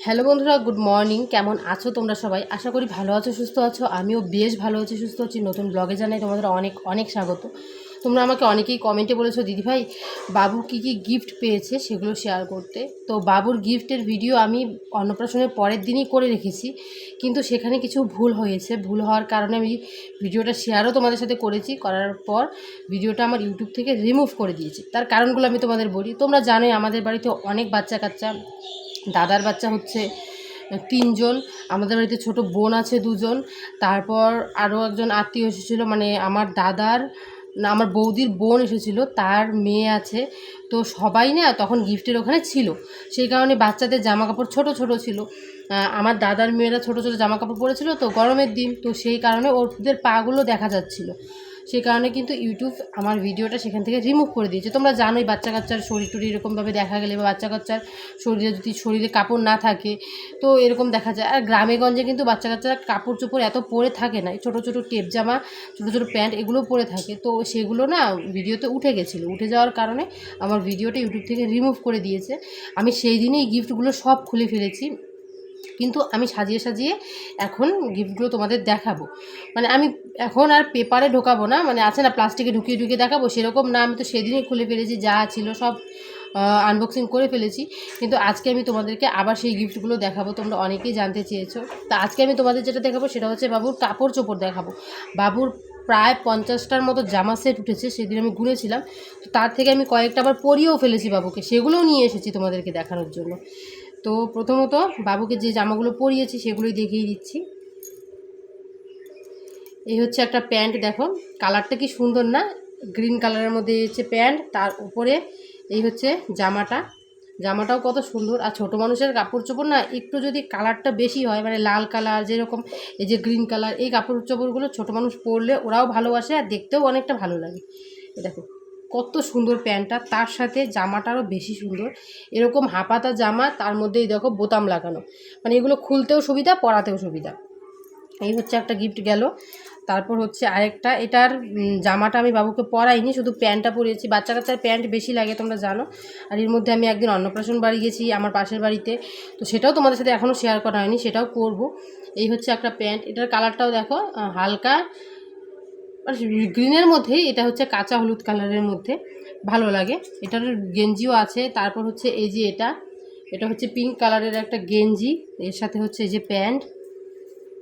Hello বন্ধুরা, good morning. কেমন আছো তোমরা সবাই? আশা করি ভালো আছো, সুস্থ আছো। আমিও বেশ ভালো আছি, সুস্থ আছি। নতুন ব্লগে জানাই তোমাদের অনেক অনেক স্বাগত। তোমরা আমাকে অনেকেই কমেন্টে বলেছ দিদিভাই বাবু কী কী গিফট পেয়েছে? সেগুলো শেয়ার করতে। তো বাবুর গিফটের ভিডিও আমি অন্নপ্রাশনের পরের দিনই করে রেখেছি। কিন্তু সেখানে কিছু ভুল হয়েছে। ভুল হওয়ার কারণে আমি ভিডিওটা শেয়ারও তোমাদের সাথে করেছি। করার পর ভিডিওটা আমার ইউটিউব থেকে রিমুভ করে দিয়েছি। তার কারণগুলো আমি তোমাদের বলি। তোমরা জানোই, আমাদের বাড়িতে অনেক বাচ্চা কাচ্চা দাদার বাচ্চা হচ্ছে তিনজন, আমাদের বাড়িতে ছোট বোন আছে দুজন। তারপর আরও একজন আত্মীয় এসেছিল মানে আমার দাদার, না, আমার বৌদির বোন এসেছিল, তার মেয়ে আছে। তো সবাই না তখন গিফটের ওখানে ছিল। সেই কারণে বাচ্চাদের জামা কাপড় ছোটো ছোটো ছিল। আমার দাদার মেয়েরা ছোটো ছোটো জামা কাপড় পরেছিল তো গরমের দিন, তো সেই কারণে ওদের পাগুলো দেখা যাচ্ছিল। সেই কারণে কিন্তু ইউটিউব আমার ভিডিওটা সেখান থেকে রিমুভ করে দিয়েছে। তোমরা জানোই বাচ্চা কাচ্চার শরীর টরীর এরকমভাবে দেখা গেলে বা বাচ্চা কাচ্চার শরীরে যদি শরীরে কাপড় না থাকে, তো এরকম দেখা যায়। আর গ্রামে গঞ্জে কিন্তু বাচ্চা কাচ্চারা কাপড় চোপড় এত পরে থাকে না। ছোটো ছোটো টেপ জামা, ছোটো ছোটো প্যান্ট এগুলো পরে থাকে। তো সেগুলো না ভিডিওতে উঠে গেছিল। উঠে যাওয়ার কারণে আমার ভিডিওটা ইউটিউব থেকে রিমুভ করে দিয়েছে। আমি সেই দিনেই গিফটগুলো সব খুলে ফেলেছি। কিন্তু আমি সাজিয়ে সাজিয়ে এখন গিফটগুলো তোমাদের দেখাবো। মানে আমি এখন আর পেপারে ঢোকাবো না মানে আছে না প্লাস্টিকে ঢুকিয়ে ঢুকিয়ে দেখাবো, সেরকম না, আমি তো সেদিনই খুলে ফেলেছি, যা ছিল সব আনবক্সিং করে ফেলেছি। কিন্তু আজকে আমি তোমাদেরকে আবার সেই গিফটগুলো দেখাবো, তোমরা অনেকেই জানতে চেয়েছো। তা আজকে আমি তোমাদের যেটা দেখাবো, সেটা হচ্ছে বাবুর কাপড় চোপড় দেখাবো। বাবুর প্রায় পঞ্চাশটার মতো জামা সেট উঠেছে, সেদিন আমি ঘুরেছিলাম তার থেকে আমি কয়েকটা আবার পরিয়েও ফেলেছি বাবুকে, সেগুলোও নিয়ে এসেছি তোমাদেরকে দেখানোর জন্য। তো প্রথমত বাবুকে যে জামাগুলো পরিয়েছি সেগুলোই দেখিয়ে দিচ্ছি। এই হচ্ছে একটা প্যান্ট, দেখো। কালারটা কি সুন্দর না? গ্রিন কালারের মধ্যে হচ্ছে প্যান্ট, তার উপরে এই হচ্ছে জামাটা। জামাটাও কত সুন্দর। আর ছোটো মানুষের কাপড় চোপড় না, একটু যদি কালারটা বেশি হয় মানে লাল কালার যেরকম, এই যে গ্রিন কালার, এই কাপড় চোপড়গুলো ছোটো মানুষ পরলে ওরাও ভালোবাসে আর দেখতেও অনেকটা ভালো লাগে। দেখো। কত সুন্দর প্যান্টটা তার সাথে জামাটারও বেশি সুন্দর। এরকম হাপাতা জামা তার মধ্যেই দেখো বোতাম লাগানো। মানে এগুলো খুলতেও সুবিধা পরাতেও সুবিধা। এই হচ্ছে একটা গিফট গেল। তারপর হচ্ছে আরেকটা এটার জামাটা আমি বাবুকে পরাইনি শুধু প্যান্টটা পরিয়েছি। বাচ্চা কাচ্চার প্যান্ট বেশি লাগে তোমরা জানো। আর এর মধ্যে আমি একদিন অন্নপ্রাশন বাড়ি গেছি আমার পাশের বাড়িতে। তো সেটাও তোমাদের সাথে এখনও শেয়ার করা হয়নি সেটাও করব। এই হচ্ছে একটা প্যান্ট এটার কালারটাও দেখো আহ, হালকা গ্রিনের মধ্যে, এটা হচ্ছে কাঁচা হলুদ কালারের মধ্যে, ভালো লাগে। এটার গেঞ্জিও আছে, তারপর হচ্ছে এই যে এটা এটা হচ্ছে পিঙ্ক কালারের একটা গেঞ্জি, এর সাথে হচ্ছে এই যে প্যান্ট,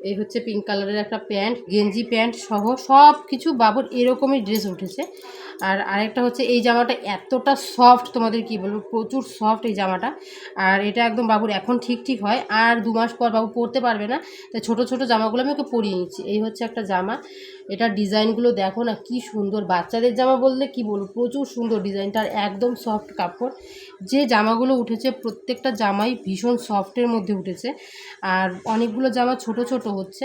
এই হচ্ছে পিঙ্ক কালারের একটা প্যান্ট, গেঞ্জি প্যান্ট সহ সব কিছু বাবুর এরকমই ড্রেস উঠেছে। আর আরেকটা হচ্ছে এই জামাটা এতটা সফট তোমাদের কি বলব, প্রচুর সফট এই জামাটা। আর এটা একদম বাবুর এখন ঠিক ঠিক হয়। আর দু মাস পর বাবু পরতে পারবে না, তাই ছোটো ছোটো জামাগুলো আমি ওকে পরিয়ে নিচ্ছি। এই হচ্ছে একটা জামা। এটার ডিজাইনগুলো দেখো না কি সুন্দর। বাচ্চাদের জামা বললে কি বলব, প্রচুর সুন্দর ডিজাইনটা আর একদম সফট কাপড়। যে জামাগুলো উঠেছে, প্রত্যেকটা জামাই ভীষণ সফটের মধ্যে উঠেছে। আর অনেকগুলো জামা ছোট ছোট হচ্ছে।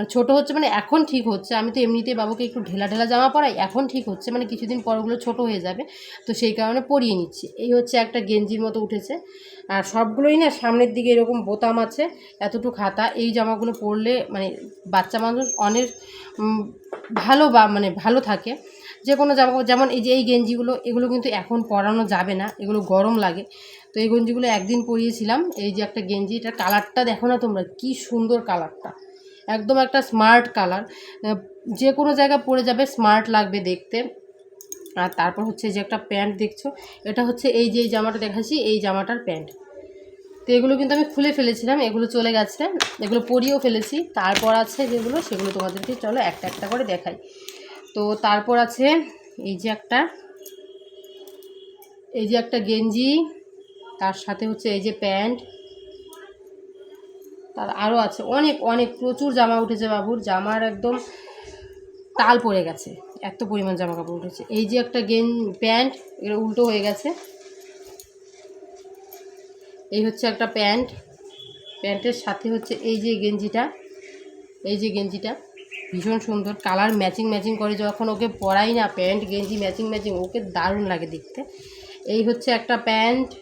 মানে ছোট হচ্ছে মানে এখন ঠিক হচ্ছে। আমি তো এমনিতে বাবুকে একটু ঢেলা ঢেলা জামা পরাই, এখন ঠিক হচ্ছে। মানে কিছুদিন পর ওগুলো ছোটো হয়ে যাবে। তো সেই কারণে পরিয়ে নিচ্ছি। এই হচ্ছে একটা গেঞ্জির মতো উঠেছে। আর সবগুলোই না সামনের দিকে এরকম বোতাম আছে, এতটুকু হাতা। এই জামাগুলো পরলে মানে বাচ্চা মানুষ অনেক ভালো বা মানে ভালো থাকে। যে কোনো জামা যেমন এই যে এই গেঞ্জিগুলো, এগুলো কিন্তু এখন পরানো যাবে না। এগুলো গরম লাগে। তো এই গেঞ্জিগুলো একদিন পরিয়েছিলাম। এই যে একটা গেঞ্জি, এটার কালারটা দেখো না তোমরা, কি সুন্দর কালারটা। একদম একটা স্মার্ট কালার যে কোনো জায়গায় পরে যাবে স্মার্ট লাগবে দেখতে। আর তারপর হচ্ছে যে একটা প্যান্ট দেখছ, এটা হচ্ছে এই যে জামাটা দেখাচ্ছি, এই জামাটার প্যান্ট তো এগুলো কিন্তু আমি খুলে ফেলেছিলাম, এগুলো চলে গেছে, এগুলো পরিয়েও ফেলেছি। তারপর আছে যেগুলো, সেগুলো তোমাদেরকে চলো একটা একটা করে দেখাই। তো তারপর আছে এই যে একটা, এই যে একটা গেঞ্জি, তার সাথে হচ্ছে এই যে প্যান্ট তার আরও আছে। অনেক অনেক, প্রচুর জামা উঠেছে বাবুর। জামার একদম তাল পড়ে গেছে। এত পরিমাণ জামা কাপড় উঠেছে। এই যে একটা গেন, প্যান্ট এগুলো উল্টো হয়ে গেছে। এই হচ্ছে একটা প্যান্ট। প্যান্টের সাথে হচ্ছে এই যে গেঞ্জিটা। এই যে গেঞ্জিটা। ভীষণ সুন্দর। কালার ম্যাচিং ম্যাচিং করে। যখন ওকে পরাই না, প্যান্ট, গেঞ্জি, ম্যাচিং ম্যাচিং, ওকে দারুণ লাগে দেখতে। এই হচ্ছে একটা প্যান্ট।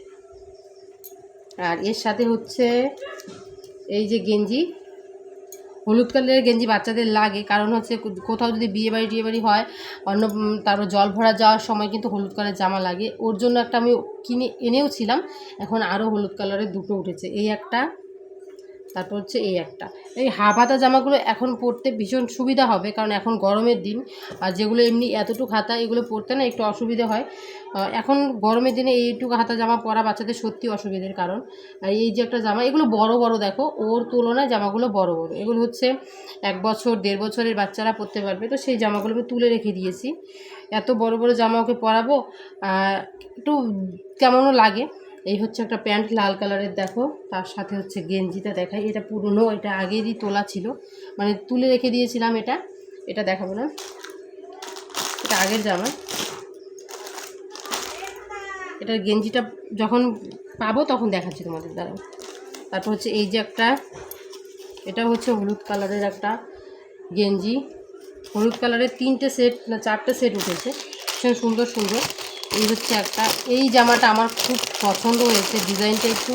আর এর সাথে হচ্ছে এই যে গেঞ্জি, হলুদ কালারের গেঞ্জি বাচ্চাদের লাগে। কারণ হচ্ছে কোথাও যদি বিয়ে বাড়ি টিয়ে বাড়ি হয়, অন্য তারপর জল ভরা যাওয়ার সময় কিন্তু হলুদ কালারের জামা লাগে। ওর জন্য একটা আমি কিনে, এনেও ছিলাম, এখন আরও হলুদ কালারের দুটো উঠেছে। এই একটা তারপর হচ্ছে এই একটা। এই হাফ জামাগুলো এখন পরতে ভীষণ সুবিধা হবে, কারণ এখন গরমের দিন, আর যেগুলো এমনি এতটুকু হাতা এগুলো পরতে না একটু অসুবিধা হয়। এখন গরমের দিনে এইটুকু হাতা জামা পরা বাচ্চাদের সত্যি অসুবিধার কারণ। এই যে একটা জামা, এগুলো বড় বড় দেখো, ওর তুলনায় জামাগুলো বড় বড়। এগুলো হচ্ছে এক বছর, দেড় বছরের বাচ্চারা পরতে পারবে। তো সেই জামাগুলো আমি তুলে রেখে দিয়েছি। এত বড় বড় জামা ওকে পরাবো একটু কেমনও লাগে। এই হচ্ছে একটা প্যান্ট লাল কালারের, দেখো। তার সাথে হচ্ছে গেঞ্জিটা দেখাই। এটা পুরনো, এটা আগেরই তোলা ছিল। মানে তুলে রেখে দিয়েছিলাম এটা। এটা দেখাবো না। এটা আগের জামা। এটার গেঞ্জিটা যখন পাবো তখন দেখাচ্ছি তোমাদের দ্বারা তারপর হচ্ছে এই যে একটা এটা হচ্ছে হলুদ কালারের একটা গেঞ্জি। হলুদ কালারের তিনটে সেট না, চারটে সেট উঠেছে। ভীষণ সুন্দর সুন্দর। এই হচ্ছে একটা, এই জামাটা আমার খুব পছন্দ হয়েছে, ডিজাইনটা একটু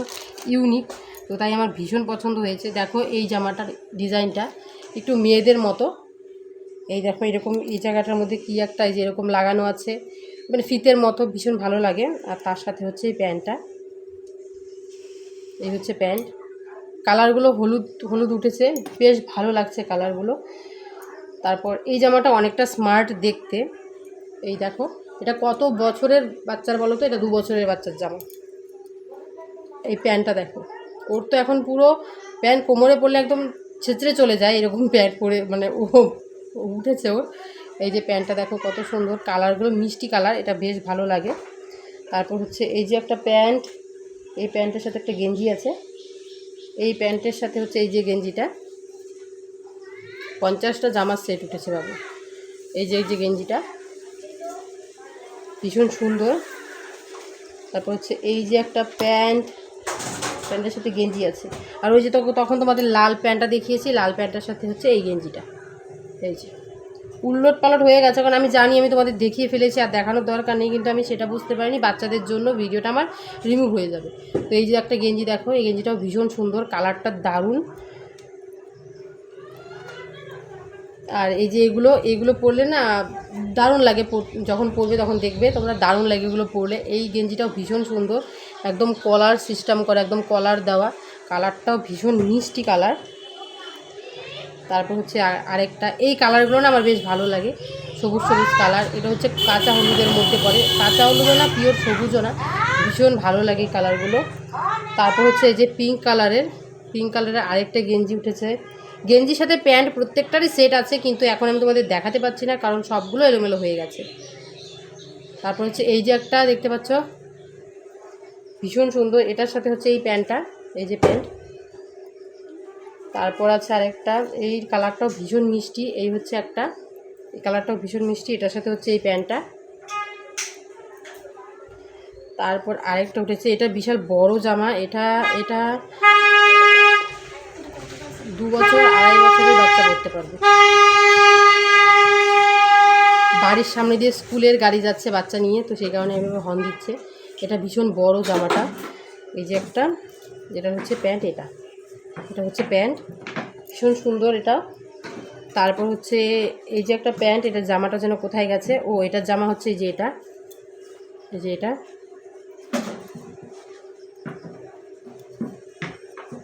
ইউনিক, তো তাই আমার ভীষণ পছন্দ হয়েছে। দেখো এই জামাটার ডিজাইনটা, একটু মেয়েদের মতো। এই দেখো এরকম, এই জায়গাটার মধ্যে কী একটা যে এরকম লাগানো আছে। মানে ফিতের মতো, ভীষণ ভালো লাগে। আর তার সাথে হচ্ছে এই প্যান্টটা। এই হচ্ছে প্যান্ট। কালারগুলো হলুদ হলুদ উঠেছে। বেশ ভালো লাগছে কালারগুলো। তারপর এই জামাটা অনেকটা স্মার্ট দেখতে। এই দেখো। এটা কত বছরের বাচ্চার বলো তো? এটা দু বছরের বাচ্চার জামা। এই প্যান্টটা দেখো। ওর তো এখন পুরো প্যান্ট কোমরে পড়লে একদম ছেঁচড়ে চলে যায়, এরকম প্যান্ট পরে মানে ও উঠেছে ওর। এই যে প্যান্টটা দেখো কত সুন্দর। কালারগুলো মিষ্টি কালার, এটা বেশ ভালো লাগে। তারপর হচ্ছে এই যে একটা প্যান্ট, এই প্যান্টের সাথে একটা গেঞ্জি আছে। এই প্যান্টের সাথে হচ্ছে এই যে গেঞ্জিটা। পঞ্চাশটা জামার সেট উঠেছে বাবু। এই যে এই যে গেঞ্জিটা। ভীষণ সুন্দর। তারপর হচ্ছে এই যে একটা প্যান্ট, প্যান্টের সাথে গেঞ্জি আছে। আর ওই যে তখন তখন তোমাদের লাল প্যান্টটা দেখিয়েছি, লাল প্যান্টটার সাথে হচ্ছে এই গেঞ্জিটা। এই যে। উল্লট পালট হয়ে গেছে, কারণ আমি জানি, আমি তোমাদের দেখিয়ে ফেলেছি, আর দেখানোর দরকার নেই, কিন্তু আমি সেটা বুঝতে পারিনি। বাচ্চাদের জন্য ভিডিওটা আমার রিমুভ হয়ে যাবে। তো এই যে একটা গেঞ্জি দেখো, এই গেঞ্জিটাও ভীষণ সুন্দর, কালারটা দারুণ। আর এই যে এগুলো এগুলো পরলে না দারুণ লাগে যখন পরবে তখন দেখবে, তোমরা দারুণ লাগে এগুলো পরলে। এই গেঞ্জিটাও ভীষণ সুন্দর, একদম কলার সিস্টেম করা, একদম কলার দেওয়া। কালারটাও ভীষণ মিষ্টি কালার তারপর হচ্ছে আর- আরেকটা, এই কালারগুলো না আমার বেশ ভালো লাগে। সবুজ সবুজ কালার এটা হচ্ছে কাঁচা হলুদের মধ্যে পড়ে কাঁচা হলুদও না পিওর সবুজও না, ভীষণ ভালো লাগে কালারগুলো তারপর হচ্ছে এই যে পিঙ্ক কালারের পিঙ্ক কালারের আরেকটা গেঞ্জি উঠেছে। গেঞ্জির সাথে প্যান্ট প্রত্যেকটারই সেট আছে, কিন্তু এখন আমি তোমাদের দেখাতে পাচ্ছি না, কারণ সবগুলো এলোমেলো হয়ে গেছে। তারপর হচ্ছে এই যে একটা দেখতে পাচ্ছ। ভীষণ সুন্দর, এটার সাথে হচ্ছে এই প্যান্টটা, এই যে প্যান্ট। তারপর আছে আরেকটা, এই কালারটাও ভীষণ মিষ্টি, এই হচ্ছে একটা। এই কালারটাও ভীষণ মিষ্টি, এটার সাথে হচ্ছে এই প্যান্টটা। তারপর আরেকটা উঠেছে, এটা বিশাল বড় জামা, এটা এটা দু বছর, আড়াই বছরের বাচ্চা পড়তে পারবে। বাড়ির সামনে দিয়ে স্কুলের গাড়ি যাচ্ছে বাচ্চা নিয়ে, তো সেই কারণে এভাবে হর্ন দিচ্ছে। এটা ভীষণ বড় জামাটা। এই যে একটা, যেটা হচ্ছে প্যান্ট এটা। এটা হচ্ছে প্যান্ট। ভীষণ সুন্দর এটা। তারপর হচ্ছে এই যে একটা প্যান্ট, এটা জামাটা যেন কোথায় গেছে? ও, এটার জামা হচ্ছে এই যে এটা। এই যে এটা।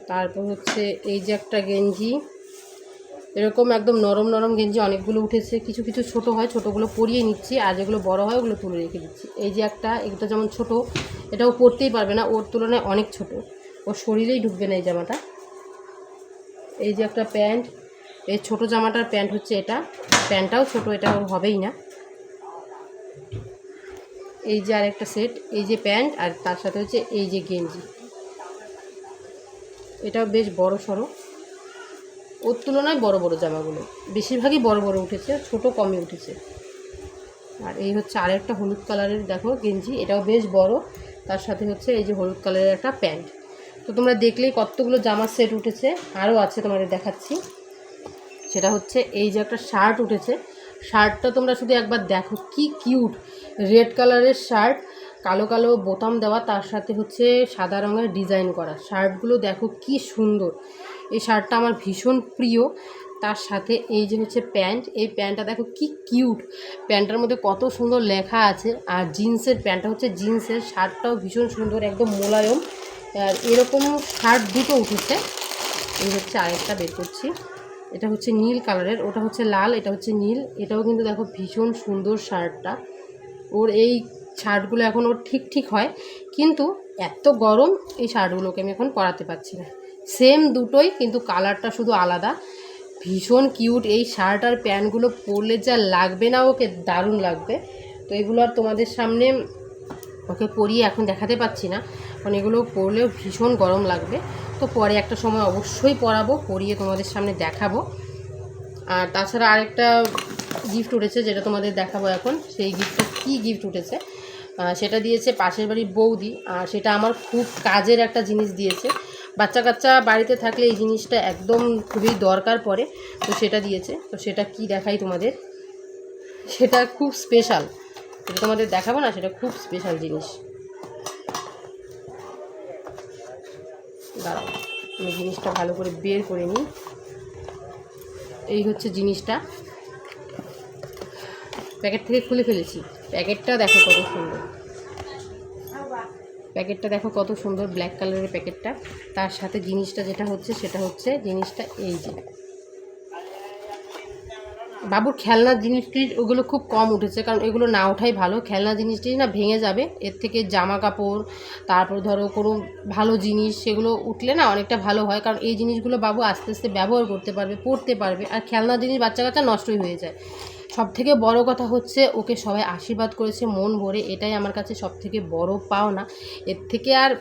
তারপর হচ্ছে এই যে একটা গেঞ্জি। এরকম একদম নরম নরম গেঞ্জি, অনেকগুলো উঠেছে। কিছু কিছু ছোট হয়, ছোটোগুলো পরিয়ে নিচ্ছি আর যেগুলো বড় হয় ওগুলো তুলে রেখে দিচ্ছি। এই যে একটা এটা যেমন ছোট, এটাও পরতেই পারবে না। ওর তুলনায় অনেক ছোট। ওর শরীরেই ঢুকবে না এই জামাটা। এই যে একটা প্যান্ট, এই ছোট জামাটার প্যান্ট হচ্ছে এটা। প্যান্টটাও ছোট, এটা ওর হবেই না। এই যে আরেকটা সেট, এই যে প্যান্ট আর তার সাথে হচ্ছে এই যে গেঞ্জি। এটাও বেশ বড় সড়ো। ওর তুলনায় বড় বড় জামাগুলো। বেশিরভাগই বড় বড় উঠেছে, ছোট কমে উঠেছে। আর এই হচ্ছে আরেকটা হলুদ কালারের, দেখো, গেঞ্জি, এটাও বেশ বড়। তার সাথে হচ্ছে এই যে হলুদ কালারের একটা প্যান্ট। তো তোমরা দেখলেই কতগুলো জামার সেট উঠেছে, আরও আছে তোমাদের দেখাচ্ছি। সেটা হচ্ছে এই যে একটা শার্ট উঠেছে। শার্টটা তোমরা শুধু একবার দেখো, কি কিউট। রেড কালারের শার্ট কালো কালো বোতাম দেওয়া, তার সাথে হচ্ছে সাদা রঙের ডিজাইন করা। শার্টগুলো দেখো কি সুন্দর। এই শার্টটা আমার ভীষণ প্রিয়। তার সাথে এই যে হচ্ছে প্যান্ট, এই প্যান্টটা দেখো কি কিউট। প্যান্টটার মধ্যে কত সুন্দর লেখা আছে। আর জিন্সের প্যান্টটা হচ্ছে জিন্সের, শার্টটাও ভীষণ সুন্দর, একদম মোলায়ম। আর এরকম শার্ট দুটো উঠেছে। এই হচ্ছে আরেকটা বের করছি। এটা হচ্ছে নীল কালারের, ওটা হচ্ছে লাল, এটা হচ্ছে নীল। এটাও কিন্তু দেখো ভীষণ সুন্দর শার্টটা। ওর এই শার্টগুলো এখন ওর ঠিক ঠিক হয়, কিন্তু এত গরম এই শার্টগুলোকে আমি এখন পরাতে পারছি না। সেম দুটোই, কিন্তু কালারটা শুধু আলাদা। ভীষণ কিউট এই শার্ট আর প্যান্টগুলো পরলে যা লাগবে না ওকে, দারুণ লাগবে। তো এগুলো আর তোমাদের সামনে ওকে পরিয়ে এখন দেখাতে পাচ্ছি না। কারণ এগুলো পরলেও ভীষণ গরম লাগবে। তো পরে একটা সময় অবশ্যই পরাবো, পরিয়ে তোমাদের সামনে দেখাবো। আর তাছাড়া আরেকটা গিফট উঠেছে, যেটা তোমাদের দেখাবো এখন। সেই গিফটটা কী গিফট উঠেছে? সেটা দিয়েছে পাশের বাড়ির বৌদি, আর সেটা আমার খুব কাজের একটা জিনিস দিয়েছে। বাচ্চা কাচ্চা বাড়িতে থাকলে এই জিনিসটা একদম খুবই দরকার পড়ে, তো সেটা দিয়েছে। তো সেটা কি দেখাই তোমাদের? সেটা খুব স্পেশাল সেটা তোমাদের দেখাবো না, সেটা খুব স্পেশাল জিনিস। দাঁড়াও, আমি জিনিসটা ভালো করে বের করে নিই। এই হচ্ছে জিনিসটা। প্যাকেট থেকে খুলে ফেলেছি। প্যাকেটটা দেখো কত সুন্দর। প্যাকেটটা দেখো কত সুন্দর ব্ল্যাক কালারের প্যাকেটটা। তার সাথে জিনিসটা যেটা হচ্ছে সেটা হচ্ছে জিনিসটা এই যে। বাবুর খেলনার জিনিসটি ওগুলো খুব কম উঠেছে, কারণ এগুলো না ওঠাই ভালো। খেলনা জিনিসটি না ভেঙে যাবে, এর থেকে জামা কাপড়, তারপর ধরো কোনো ভালো জিনিস, সেগুলো উঠলে না অনেকটা ভালো হয়। কারণ এই জিনিসগুলো বাবু আস্তে আস্তে ব্যবহার করতে পারবে, পড়তে পারবে। আর খেলনা জিনিস বাচ্চা কাচ্চা নষ্টই হয়ে যায়। সব থেকে বড় কথা হচ্ছে ওকে সবাই আশীর্বাদ করেছে, মন ভরে। এটাই আমার কাছে সব থেকে বড় পাওনা। এর থেকে আর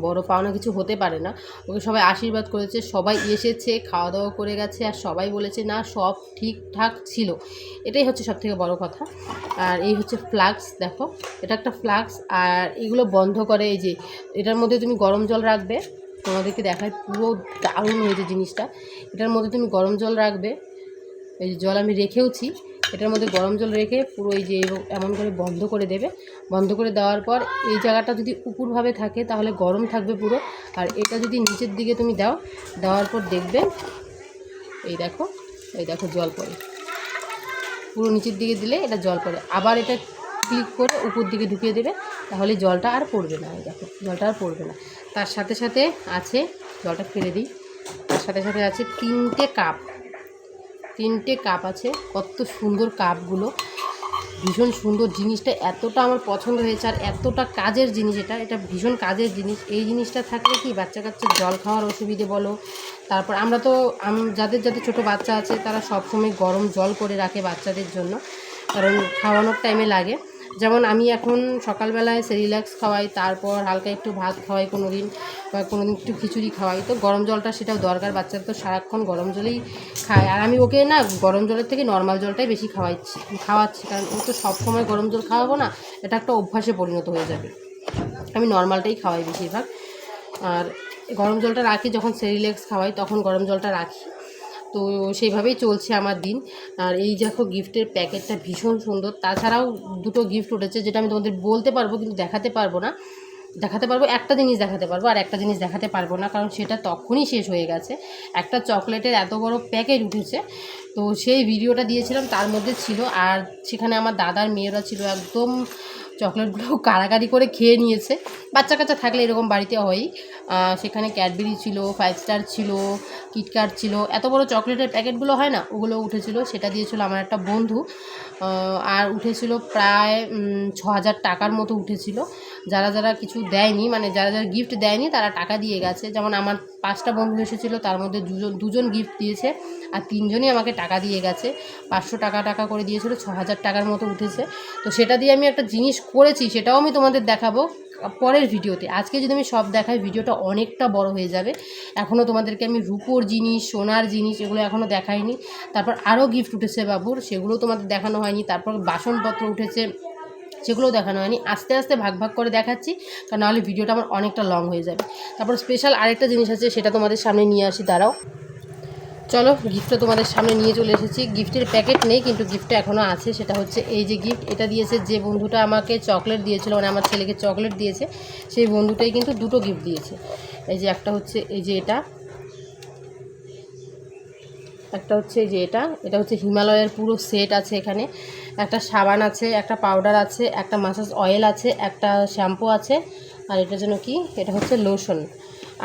বড় পাওনা কিছু হতে পারে না। ওকে সবাই আশীর্বাদ করেছে, সবাই এসেছে খাওয়া দাওয়া করে গেছে আর সবাই বলেছে, না, সব ঠিকঠাক ছিল। এটাই হচ্ছে সব থেকে বড় কথা। আর এই হচ্ছে ফ্লাক্স, দেখো। এটা একটা ফ্লাক্স আর এগুলো বন্ধ করে এই যে, এটার মধ্যে তুমি গরম জল রাখবে। তোমাদেরকে দেখায় পুরো দারুণ হয়েছে জিনিসটা। এটার মধ্যে তুমি গরম জল রাখবে। এই যে জল আমি রেখেওছি, এটার মধ্যে গরম জল রেখে পুরো এই যে এমন করে বন্ধ করে দেবে। বন্ধ করে দেওয়ার পর এই জায়গাটা যদি উপরভাবে থাকে তাহলে গরম থাকবে পুরো। আর এটা যদি নিচের দিকে তুমি দাও, দেওয়ার পর দেখবে, এই দেখো এই দেখো জল পড়ে। পুরো নিচের দিকে দিলে এটা জল পড়ে। আবার এটা ক্লিক করে উপর দিকে ঢুকিয়ে দেবে, তাহলে জলটা আর পড়বে না। এই দেখো, জলটা আর পড়বে না। তার সাথে সাথে আছে, জলটা ফেলে দিই। তার সাথে সাথে আছে তিনটে কাপ। তিনটে কাপ আছে, কত সুন্দর কাপগুলো। ভীষণ সুন্দর জিনিসটা, এতটা আমার পছন্দ হয়েছে আর এতটা কাজের জিনিস এটা এটা ভীষণ কাজের জিনিস। এই জিনিসটা থাকলে কি বাচ্চা কাচ্চার জল খাওয়ার অসুবিধে বলো? তারপর আমরা তো যাদের যাদের ছোট বাচ্চা আছে তারা সবসময় গরম জল করে রাখে বাচ্চাদের জন্য, কারণ খাওয়ানোর টাইমে লাগে। যেমন আমি এখন সকালবেলায় সেরিল্যাক্স খাওয়াই, তারপর হালকা একটু ভাত খাওয়াই কোনো দিন বা কোনো দিন একটু খিচুড়ি খাওয়াই। তো গরম জলটা সেটাও দরকার, বাচ্চারা তো সারাক্ষণ গরম জলেই খায়। আর আমি ওকে না গরম জলের থেকে নর্মাল জলটাই বেশি খাওয়াচ্ছি খাওয়াচ্ছি, কারণ ও তো সবসময় গরম জল খাওয়াবো না, এটা একটা অভ্যাসে পরিণত হয়ে যাবে। আমি নর্মালটাই খাওয়াই বেশিরভাগ। আর গরম জলটা রাখি, যখন সেরিলেক্স খাওয়াই, তখন গরম জলটা রাখি। তো সেইভাবেই চলছে আমার দিন। আর এই দেখো গিফটের প্যাকেটটা ভীষণ সুন্দর। তাছাড়াও দুটো গিফট উঠেছে যেটা আমি তোমাদের বলতে পারব কিন্তু দেখাতে পারব না। দেখাতে পারব, একটা জিনিস দেখাতে পারব আর একটা জিনিস দেখাতে পারব না কারণ সেটা তখনই শেষ হয়ে গেছে। একটা চকলেটের এত বড় প্যাকেট উঠেছে। তো সেই ভিডিওটা দিয়েছিলাম, তার মধ্যে ছিল। আর সেখানে আমার দাদার মেয়েরা ছিল একদম চকলেটগুলো কাড়াকাড়ি করে খেয়ে নিয়েছে। বাচ্চা কাচ্চা থাকলে এরকম বাড়িতে হয়ই। সেখানে ক্যাডবেরি ছিল ফাইভ স্টার ছিল কিটকাট ছিল। এত বড় চকলেটের প্যাকেটগুলো হয় না? ওগুলো উঠেছিল। সেটা দিয়েছিল আমার একটা বন্ধু। আর উঠেছিল প্রায় ছ হাজার টাকার মতো উঠেছিল। যারা যারা কিছু দেয়নি মানে যারা যারা গিফট দেয়নি, তারা টাকা দিয়ে গেছে। যেমন আমার পাঁচটা বন্ধু এসেছিল, তার মধ্যে দুজন দুজন গিফট দিয়েছে, আর তিনজনই আমাকে টাকা দিয়ে গেছে। পাঁচশো টাকা টাকা করে দিয়েছিলো, ছ হাজার টাকার মতো উঠেছে। তো সেটা দিয়ে আমি একটা জিনিস করেছি, সেটাও আমি তোমাদের দেখাবো পরের ভিডিওতে। আজকে যদি আমি সব দেখাই, ভিডিওটা অনেকটা বড় হয়ে যাবে। এখনও তোমাদেরকে আমি রূপোর জিনিস, সোনার জিনিস এগুলো এখনও দেখাইনি। তারপর আরও গিফট উঠেছে বাবুর সেগুলোও তোমাদের দেখানো হয়নি। তারপর বাসনপত্র উঠেছে সেগুলোও দেখানো হয়নি। আস্তে আস্তে ভাগ ভাগ করে দেখাচ্ছি, কারণ নাহলে ভিডিওটা আমার অনেকটা লং হয়ে যাবে। তারপর স্পেশাল আরেকটা জিনিস আছে, সেটা তোমাদের সামনে নিয়ে আসি, দাঁড়াও। চলো গিফটটা তোমাদের সামনে নিয়ে চলে এসেছি। গিফটের প্যাকেট নেই, কিন্তু গিফটটা এখনও আছে। সেটা হচ্ছে এই যে গিফট এটা দিয়েছে যে বন্ধুটা আমাকে চকলেট দিয়েছিল মানে আমার ছেলেকে চকলেট দিয়েছে। সেই বন্ধুটাই কিন্তু দুটো গিফট দিয়েছে। এই যে একটা হচ্ছে, এই যে এটা। একটা হচ্ছে যে এটা এটা হচ্ছে হিমালয়ের পুরো সেট আছে এখানে। একটা সাবান আছে, একটা পাউডার আছে, একটা মাসাজ অয়েল আছে, একটা শ্যাম্পু আছে, আর এটা যেন কি, এটা হচ্ছে লোশন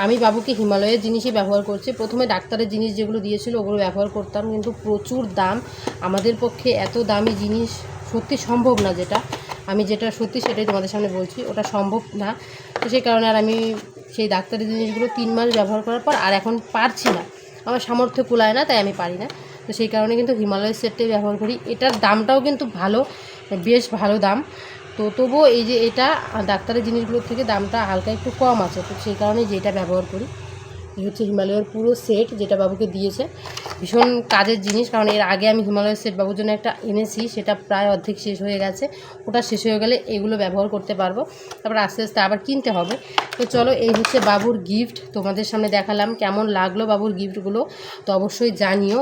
আমি বাবুকে হিমালয়ের জিনিসই ব্যবহার করছি। প্রথমে ডাক্তারের জিনিস যেগুলো দিয়েছিল ওগুলো ব্যবহার করতাম, কিন্তু প্রচুর দাম। আমাদের পক্ষে এত দামি জিনিস সত্যি সম্ভব না যেটা। আমি যেটা সত্যি সেটাই তোমাদের সামনে বলছি, ওটা সম্ভব না। তো সেই কারণে আর আমি সেই ডাক্তারের জিনিসগুলো তিন মাস ব্যবহার করার পর আর এখন পারছি না। আমার সামর্থ্য কুলায় না, তাই আমি পারি না। তো সেই কারণে কিন্তু হিমালয় সেটটাই ব্যবহার করি। এটার দামটাও কিন্তু ভালো, বেশ ভালো দাম। তো তবুও এই যে এটা, ডাক্তারের জিনিসগুলোর থেকে দামটা হালকা একটু কম আছে। তো সেই কারণে যেটা ব্যবহার করি। এই হচ্ছে হিমালয়ের পুরো সেট যেটা বাবুকে দিয়েছে। ভীষণ কাজের জিনিস, কারণ এর আগে আমি হিমালয়ের সেট বাবুর জন্য একটা এনেছি, সেটা প্রায় অর্ধেক শেষ হয়ে গেছে। ওটা শেষ হয়ে গেলে এগুলো ব্যবহার করতে পারব। তারপর আস্তে আস্তে আবার কিনতে হবে। তো চলো, এই হচ্ছে বাবুর গিফট তোমাদের সামনে দেখালাম কেমন লাগল বাবুর গিফটগুলো তো অবশ্যই জানিও।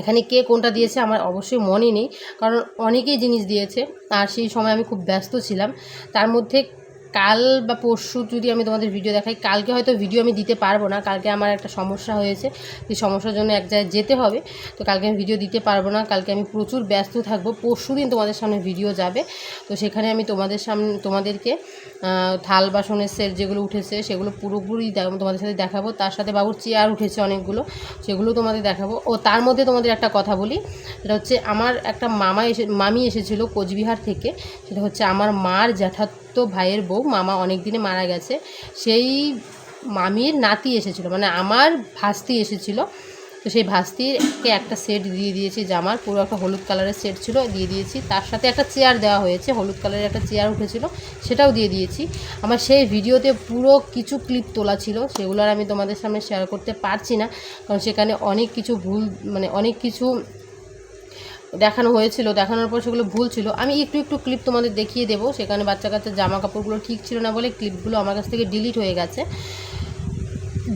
এখানে কে কোনটা দিয়েছে আমার অবশ্যই মনে নেই, কারণ অনেকেই জিনিস দিয়েছে। আর সেই সময় আমি খুব ব্যস্ত ছিলাম। তার মধ্যে কাল বা পরশু যদি আমি তোমাদের ভিডিও দেখাই, কালকে হয়তো ভিডিও আমি দিতে পারব না। কালকে আমার একটা সমস্যা হয়েছে। সেই সমস্যার জন্য এক জায়গায় যেতে হবে। তো কালকে আমি ভিডিও দিতে পারব না। কালকে আমি প্রচুর ব্যস্ত থাকব। পরশু দিন তোমাদের সামনে ভিডিও যাবে। তো সেখানে আমি তোমাদের সামনে তোমাদেরকে থাল বাসনের সেট যেগুলো উঠেছে, সেগুলো পুরোপুরি তোমাদের সাথে দেখাবো। তার সাথে বাবুর চেয়ার উঠেছে অনেকগুলো। সেগুলো তোমাদের দেখাবো। ও তার মধ্যে তোমাদের একটা কথা বলি। সেটা হচ্ছে, আমার একটা মামা এসে, মামি এসেছিল কোচবিহার থেকে। সেটা হচ্ছে, আমার মার জ্যাঠাত্ম ভাইয়ের বউ, মামা অনেক দিনে মারা গেছে। সেই মামির নাতি এসেছিল মানে আমার ভাস্তি এসেছিল। তো সেই ভাস্তিরকে একটা সেট দিয়ে দিয়েছি জামার, পুরো একটা হলুদ কালারের সেট ছিল, দিয়ে দিয়েছি। তার সাথে একটা চেয়ার দেওয়া হয়েছে, হলুদ কালারের একটা চেয়ার উঠেছিল, সেটাও দিয়ে দিয়েছি। আমার সেই ভিডিওতে পুরো কিছু ক্লিপ তোলা ছিল, সেগুলো আর আমি তোমাদের সামনে শেয়ার করতে পারছি না, কারণ সেখানে অনেক কিছু ভুল মানে অনেক কিছু দেখানো হয়েছিল, দেখানোর পর সেগুলো ভুল ছিল। আমি একটু একটু ক্লিপ তোমাদের দেখিয়ে দেবো। সেখানে বাচ্চা কাচ্চার জামা কাপড়গুলো ঠিক ছিল না বলে ক্লিপগুলো আমার কাছ থেকে ডিলিট হয়ে গেছে।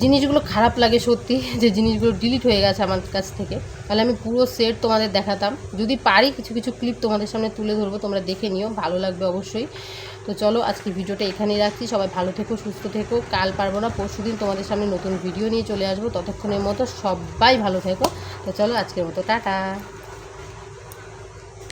জিনিসগুলো খারাপ লাগে সত্যি, যে জিনিসগুলো ডিলিট হয়ে গেছে আমার কাছ থেকে। তাহলে আমি পুরো সেট তোমাদের দেখাতাম। যদি পারি কিছু কিছু ক্লিপ তোমাদের সামনে তুলে ধরবো, তোমরা দেখে নিও, ভালো লাগবে অবশ্যই। তো চলো, আজকে ভিডিওটা এখানেই রাখছি। সবাই ভালো থেকো, সুস্থ থেকো। কাল পারব না পরশু দিন তোমাদের সামনে নতুন ভিডিও নিয়ে চলে আসব। ততক্ষণের মতো সবাই ভালো থেকো। তো চলো, আজকের মতো, টাটা।